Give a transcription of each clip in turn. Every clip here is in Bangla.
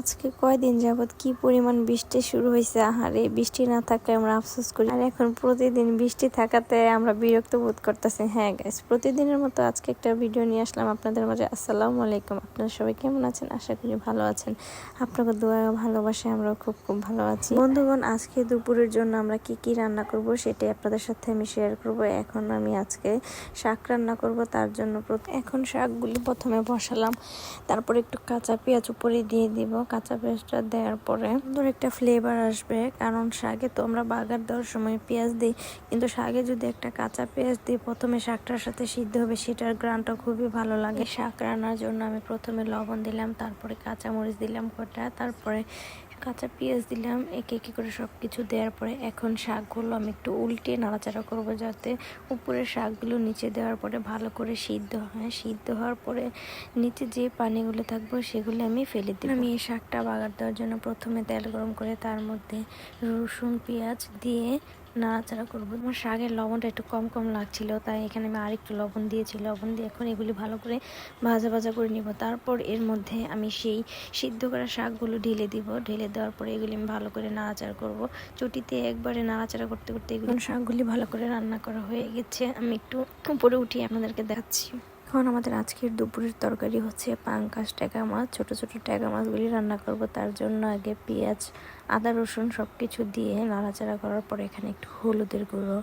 আজকে কয়দিন যাবৎ কি পরিমাণ বৃষ্টি শুরু হয়েছে? আহারে, বৃষ্টি না থাকলে আমরা আফসোস করি। আর এখন প্রতিদিন বৃষ্টি থাকাতে আমরা বিরক্ত বোধ করতেছি। হ্যাঁ গাইস প্রতিদিনের মতো আজকে একটা ভিডিও নিয়ে আসলাম আপনাদের মাঝে। আসসালামু আলাইকুম। আপনারা সবাই কেমন আছেন? আশা করি ভালো আছেন। আপনাকে দোয়া ভালোবাসে আমরা খুব খুব ভালো আছি। বন্ধুগণ, আজকে দুপুরের জন্য আমরা কি কি রান্না করব সেটাই আপনাদের সাথে আমি শেয়ার করব। এখন আমি আজকে শাক রান্না করব, তার জন্য এখন শাকগুলি প্রথমে বসালাম। তারপর একটু কাঁচা পেঁয়াজ উপরে দিয়ে দিব। কাঁচা পেঁয়াজটা দেওয়ার পরে সুন্দর একটা ফ্লেভার আসবে। কারণ শাকে তো আমরা বাগার দেওয়ার সময় পেঁয়াজ দিই। কিন্তু শাকে যদি একটা কাঁচা পেঁয়াজ দিই, প্রথমে শাকটার সাথে সিদ্ধ হবে, সেটার গ্রানটা খুবই ভালো লাগে। শাক রান্নার জন্য আমি প্রথমে লবণ দিলাম, তারপরে কাঁচা মরিচ দিলাম কটা, তারপরে কাঁচা পেঁয়াজ দিলাম, একে একে করে সব কিছু দেওয়ার পরে এখন শাকগুলো আমি একটু উল্টে নাড়াচাড়া করব যাতে উপরের শাকগুলো নিচে দেওয়ার পরে ভালো করে সিদ্ধ হয়। সিদ্ধ হওয়ার পরে নিচে যে পানিগুলো থাকব, সেগুলো আমি ফেলে দিই আমি এই শাকটা বাগার দেওয়ার জন্য প্রথমে তেল গরম করে তার মধ্যে রসুন, পেঁয়াজ দিয়ে নাড়াচাড়া করব। আমার শাকের লবণটা একটু কম কম লাগছিল, তাই এখানে আমি আরেকটু লবণ দিয়েছি। লবণ দিয়ে এখন এগুলি ভালো করে ভাজা ভাজা করে নিব। তারপর এর মধ্যে আমি সেই সিদ্ধ করা শাকগুলো ঢেলে দিব। ঢেলে দেওয়ার পরে এগুলি আমি ভালো করে নাড়াচাড়া করব। চটিতে একবারে নাড়াচাড়া করতে করতে এগুলো শাকগুলি ভালো করে রান্না করা হয়ে গেছে। আমি একটু উপরে উঠিয়ে আপনাদেরকে দেখাচ্ছি। এখন আমাদের আজকের দুপুরের তরকারি হচ্ছে পাঙ্কাশ ট্যাকা মাছ। ছোট ছোট ট্যাকা মাছগুলি রান্না করব। তার জন্য আগে পেঁয়াজ, আদা, রসুন সব কিছু দিয়ে নাড়াচাড়া করার পরে এখানে একটু হলুদের গুঁড়ো,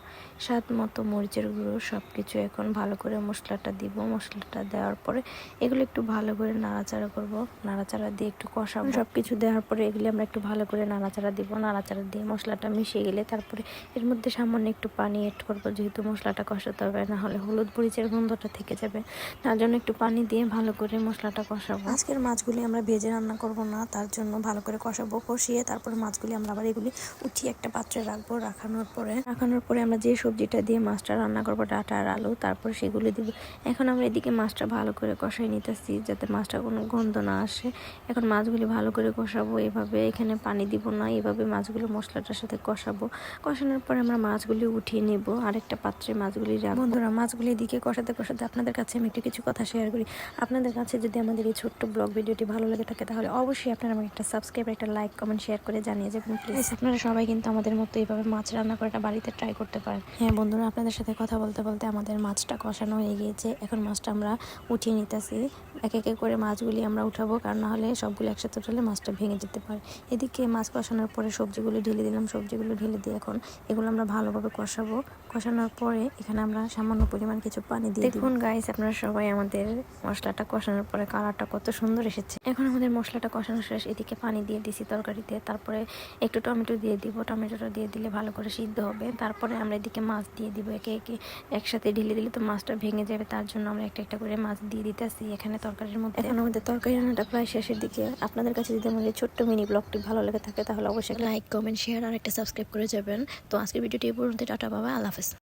স্বাদ মতো মরিচের গুঁড়ো সব কিছু এখন ভালো করে মশলাটা দিব। মশলাটা দেওয়ার পরে এগুলো একটু ভালো করে নাড়াচাড়া করব। নাড়াচাড়া দিয়ে একটু কষাবো। সব কিছু দেওয়ার পরে এগুলি আমরা একটু ভালো করে নাড়াচাড়া দিব। নাড়াচাড়া দিয়ে মশলাটা মিশিয়ে গেলে তারপরে এর মধ্যে সামান্য একটু পানি এড করব। যেহেতু মশলাটা কষাতে হবে না হলে হলুদ মরিচের গন্ধটা থেকে যাবে। তার জন্য একটু পানি দিয়ে ভালো করে মশলাটা কষাবো। আজকের মাছগুলি আমরা ভেজে রান্না করব না, তার জন্য ভালো করে কষাবো, কষিয়ে তারপরে মাছগুলি আমরা আবার এগুলি উঠিয়ে একটা পাত্রে রাখব রাখানোর পরে। রাখানোর পরে আমরা যে সবজিটা দিয়ে মাছটা রান্না করব, ডাটা আর আলু, তারপর সেগুলি দিব। এখন আমরা এদিকে মাছটা ভালো করে কষাই নিতেছি যাতে মাছটা কোনো গন্ধ না আসে। এখন মাছগুলি ভালো করে কষাবো, এভাবে এখানে পানি দিব না, এভাবে মাছগুলো মশলাটার সাথে কষাবো। কষানোর পরে আমরা মাছগুলি উঠিয়ে নেব, আরেকটা পাত্রে মাছগুলি রাখব। বন্ধুরা, মাছগুলি এদিকে কষাতে কষাতে আপনাদের কাছে আমি একটু কিছু কথা শেয়ার করি। আপনাদের কাছে যদি আমাদের এই ছোট্ট ব্লগ ভিডিওটি ভালো লেগে থাকে তাহলে অবশ্যই আপনারা আমাকে একটা সাবস্ক্রাইব একটা লাইক কমেন্ট শেয়ার করে জানিয়ে যাবেন প্লিজ আপনারা সবাই কিন্তু আমাদের মতো এইভাবে মাছ রান্না করাটা বাড়িতে ট্রাই করতে পারেন। হ্যাঁ বন্ধুরা আপনাদের সাথে কথা বলতে বলতে আমাদের মাছটা কষানো হয়ে গিয়েছে। এখন মাছটা আমরা উঠিয়ে নিতেছি। এক একে করে মাছগুলি আমরা উঠাবো কারণ না হলে সবগুলো একসাথে উঠালে মাছটা ভেঙে যেতে পারে। এদিকে মাছ কষানোর পরে সবজিগুলো ঢেলে দিলাম। সবজিগুলো ঢেলে দিয়ে এখন এগুলো আমরা ভালোভাবে কষাবো। কষানোর পরে এখানে আমরা সামান্য পরিমাণ কিছু পানি দিয়ে দেখুন গাইস আপনারা সবাই আমাদের মশলাটা কষানোর পরে কালারটা কত সুন্দর এসেছে। এখন আমাদের মশলাটা কষানো শেষ, এদিকে পানি দিয়ে দিছি তরকারিতে, তারপরে একটু টমেটো দিয়ে দিব, টমেটোটা দিয়ে দিলে ভালো করে সিদ্ধ হবে। তারপরে আমরা এদিকে মাছ দিয়ে দিব, একে একে একসাথে ঢেলে দিলে তো মাছটা ভেঙে যাবে, তার জন্য আমরা একটা একটা করে মাছ দিয়ে দিতেছি এখানে তরকারির মধ্যে। এখন আমাদের তরকারি রান্নাটা প্রায় শেষের দিকে। আপনাদের কাছে যদি আমাদের ছোট্ট মিনি ব্লগটি ভালো লেগে থাকে, তাহলে অবশ্যই লাইক, কমেন্ট, শেয়ার আর একটা সাবস্ক্রাইব করে যাবেন। তো আজকের ভিডিওটি এই পর্যন্ত টাটা, বাবা, আল্লাহ হাফেজ।